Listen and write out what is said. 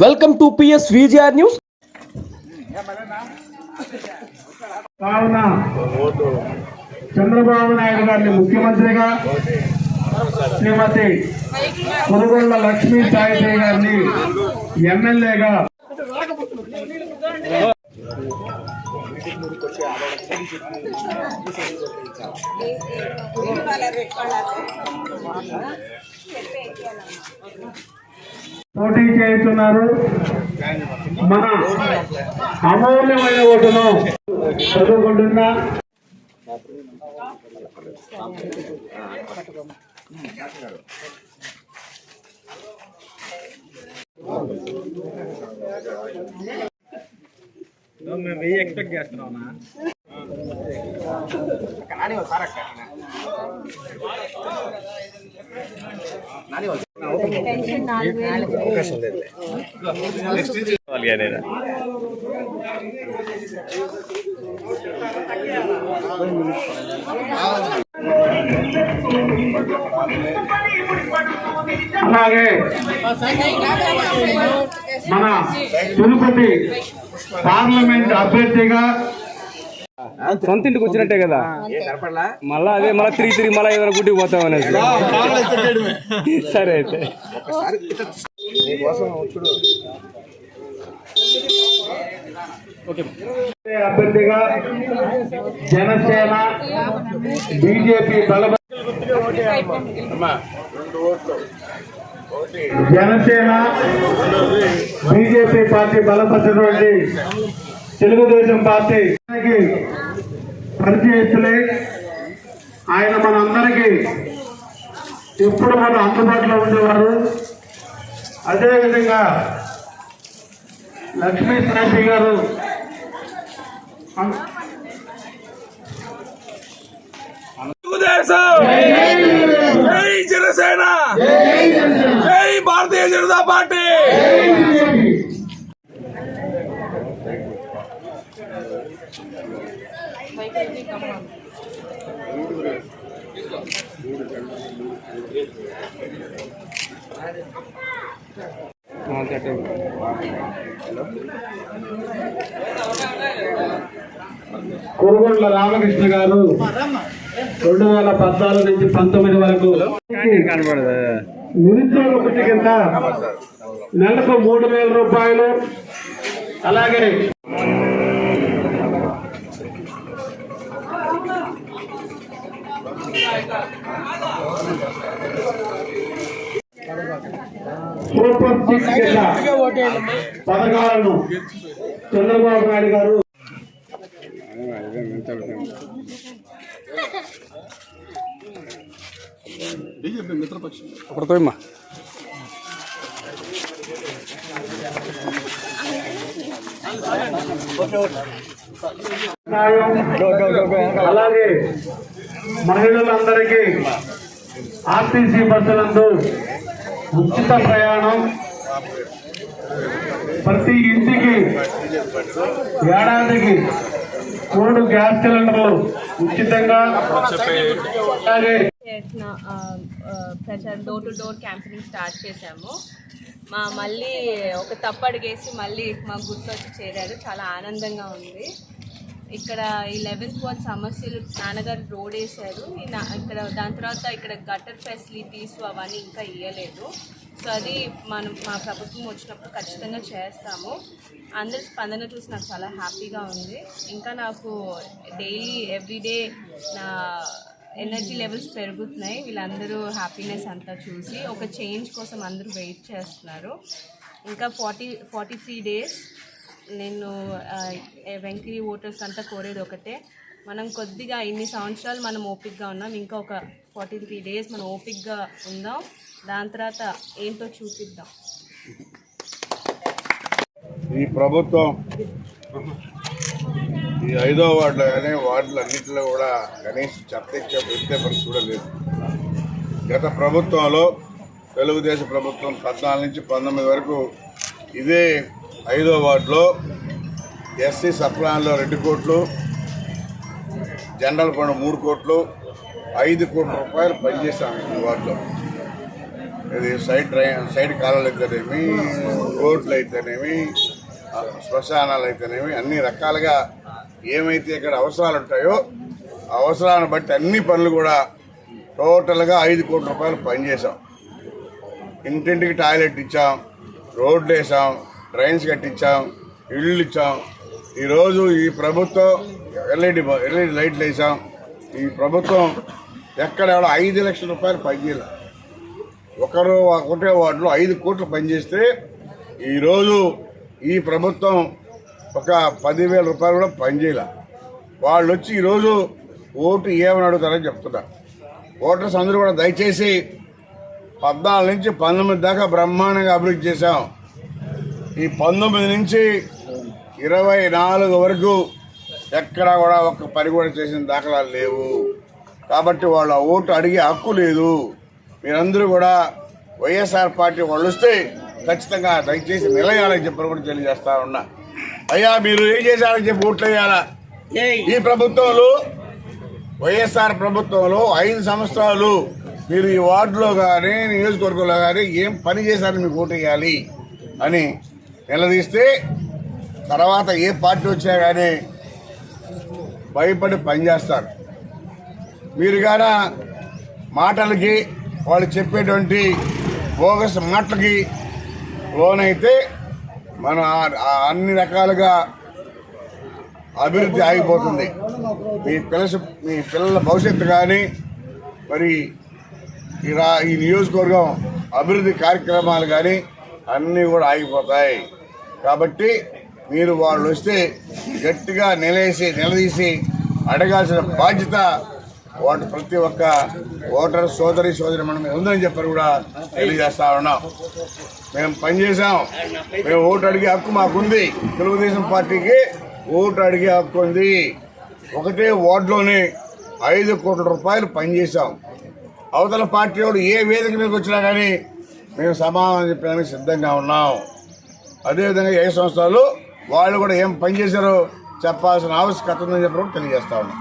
Welcome to PS VGR news. కావున చంద్రబాబు నాయుడు గారిని ముఖ్యమంత్రిగా శ్రీమతి కొనుగోళ్ళ లక్ష్మీ సాయిదేవి గారిని ఎమ్మెల్యేగా పోటీ చేస్తున్నారు. మన అమూల్యమైన ఓటును చదువుకుంటున్న మేము వెయ్యి ఎక్స్పెక్ట్ వాళ్ళు అలాగే మన తిరుపతి పార్లమెంట్ అభ్యర్థిగా సొంత ఇంటికి వచ్చినట్టే కదా. మళ్ళా అదే మళ్ళీ తిరిగి తిరిగి మళ్ళీ ఏదైనా గుడ్డికి పోతాం అనేసి. సరే అయితే. అభ్యర్థిగా Janasena BJP Janasena BJP party బలపరిచినటువంటి Telugu Desam party. పరిచయస్తులే ఆయన మనందరికీ ఎప్పుడు మన అందుబాటులో ఉండేవారు అదేవిధంగా లక్ష్మీ సాయి గారు జనసేన జై భారతీయ జనతా పార్టీ కురుగుండ్ల రామకృష్ణ గారు రెండు వేల పద్నాలుగు నుంచి పంతొమ్మిది వరకు నిరుద్యోగ వృత్తి కింద నెలకు మూడు వేల రూపాయలు. అలాగే సూపర్ సిక్స్ కింద పథకాలను చంద్రబాబు నాయుడు గారు అలాగే మహిళలందరికీ ఆర్టీసీ బస్సులందు ఉచిత ప్రయాణం. ప్రతి ఇంటికి ఏడాదికి మూడు గ్యాస్ సిలిండర్లు ఉచితంగా. అలాగే చేసిన ఆ, ప్రచారం door to door campaigning start చేశాము. మా మళ్ళీ ఒక తప్పడిగేసి మళ్ళీ మా గుర్తొచ్చి చేరారు. చాలా ఆనందంగా ఉంది. ఇక్కడ ఈ లెవెన్త్ వార్డ్ సమస్యలు నాన్నగారు రోడ్ వేశారు నా- ఇక్కడ దాని తర్వాత ఇక్కడ గటర్ ఫెసిలిటీస్ అవన్నీ ఇంకా ఇవ్వలేదు సో అది మనం మా ప్రభుత్వం వచ్చినప్పుడు ఖచ్చితంగా చేస్తాము. అందరి స్పందన చూసి నాకు చాలా హ్యాపీగా ఉంది. ఇంకా నాకు డైలీ ఎవ్రీడే నా ఎనర్జీ లెవెల్స్ పెరుగుతున్నాయి. వీళ్ళందరూ హ్యాపీనెస్ అంతా చూసి ఒక చేంజ్ కోసం అందరూ వెయిట్ చేస్తున్నారు. ఇంకా ఫార్టీ ఫార్టీ త్రీ డేస్ నేను ఆ, వెంకీ ఓటర్స్ అంతా కోరేది ఒకటే. మనం కొద్దిగా ఇన్ని సంవత్సరాలు మనం ఓపిక్గా ఉన్నాం. ఇంకా ఒక ఫార్టీ త్రీ డేస్ మనం ఓపిక్గా ఉందాం. దాని తర్వాత ఏంటో చూపిద్దాం. ఈ ప్రభుత్వం ఈ ఐదో వార్డులో కానీ వార్డులు అన్నింటిలో కూడా కనీసం చెత్త ఎక్కే చూడలేదు. కూడా లేదు గత ప్రభుత్వంలో తెలుగుదేశం ప్రభుత్వం పద్నాలుగు నుంచి పంతొమ్మిది వరకు ఇదే ఐదో వార్డులో ఎస్సీ సప్లాన్లో రెండు కోట్లు జనరల్ ఫండ్ మూడు కోట్లు ఐదు కోట్ల రూపాయలు పనిచేసాం ఈ వార్డులో. ఇది సైడ్ డ్రై- సైడ్ కాలాలు అయితేనేమి రోడ్లు అయితేనేమి శ్మశానాలు అయితేనేమి అన్ని రకాలుగా ఏమైతే ఇక్కడ అవసరాలు ఉంటాయో అవసరాన్ని బట్టి అన్ని పనులు కూడా టోటల్గా ఐదు కోట్ల రూపాయలు పనిచేసాం ఇంటింటికి టాయిలెట్ ఇచ్చాం రోడ్లు వేసాం డ్రైన్స్ కట్టించాం ఇళ్ళు ఇచ్చాం. ఈరోజు ఈ ప్రభుత్వం ఎల్ఈడి ఎల్ఈడి లైట్లు వేసాం. ఈ ప్రభుత్వం ఎక్కడ ఐదు లక్షల రూపాయలు పనిచేయాలి ఒకరు ఒకటే వాటిలో ఐదు కోట్లు పనిచేస్తే ఈరోజు ఈ ప్రభుత్వం ఒక పదివేల రూపాయలు కూడా పనిచేయాల వాళ్ళు వచ్చి ఈరోజు ఓటు ఏమని అడుగుతారని చెప్తున్నా. ఓటర్స్ అందరూ కూడా దయచేసి పద్నాలుగు నుంచి పంతొమ్మిది దాకా బ్రహ్మాండంగా అభివృద్ధి చేశాం. ఈ పంతొమ్మిది నుంచి ఇరవై నాలుగు వరకు ఎక్కడా కూడా ఒక్క పని కూడా చేసిన దాఖలాలు లేవు. కాబట్టి వాళ్ళ ఓటు అడిగే హక్కు లేదు. మీరందరూ కూడా వైఎస్ఆర్ పార్టీ వాళ్ళు వస్తే ఖచ్చితంగా దయచేసి నిలయాలని చెప్పని కూడా తెలియజేస్తా ఉన్నా. అయ్యా మీరు ఏం చేశారని చెప్పి ఓట్లు వేయాలా? ఈ ప్రభుత్వంలో వైఎస్ఆర్ ప్రభుత్వంలో ఐదు సంవత్సరాలు మీరు ఈ వార్డులో కానీ నియోజకవర్గంలో కానీ ఏం పని చేశారని మీకు ఓటు వేయాలి అని నిలదీస్తే తర్వాత ఏ పార్టీ వచ్చినా కానీ భయపడి పనిచేస్తారు. మీరు గాన మాటలకి వాళ్ళు చెప్పేటువంటి బోగస్ మాటలకి లోనైతే మనం అన్ని రకాలుగా అభివృద్ధి ఆగిపోతుంది. మీ పిల్ల మీ పిల్లల భవిష్యత్తు కానీ మరి ఈ రా ఈ నియోజకవర్గం అభివృద్ధి కార్యక్రమాలు కానీ అన్నీ కూడా ఆగిపోతాయి. కాబట్టి మీరు వాళ్ళు వస్తే గట్టిగా నిలేసి నిలదీసి అడగాల్సిన బాధ్యత వాటి ప్రతి ఒక్క ఓటర్ సోదరి సోదరి మనం ఉందని చెప్పారు కూడా తెలియజేస్తా ఉన్నాం. మేము పనిచేసాం మేము ఓటు అడిగే హక్కు మాకుంది. తెలుగుదేశం పార్టీకి ఓటు అడిగే హక్కు ఉంది. ఒకటే ఓట్లోనే ఐదు కోట్ల రూపాయలు పనిచేసాం అవతల పార్టీ వాడు ఏ వేదిక మీదకి వచ్చినా కానీ మేము సమాధానం చెప్పడానికి సిద్ధంగా ఉన్నాం. అదేవిధంగా ఏ సంస్థలు వాళ్ళు కూడా ఏం పనిచేశారో చెప్పాల్సిన ఆవశ్యకత ఉందని చెప్పి తెలియజేస్తా ఉన్నాం.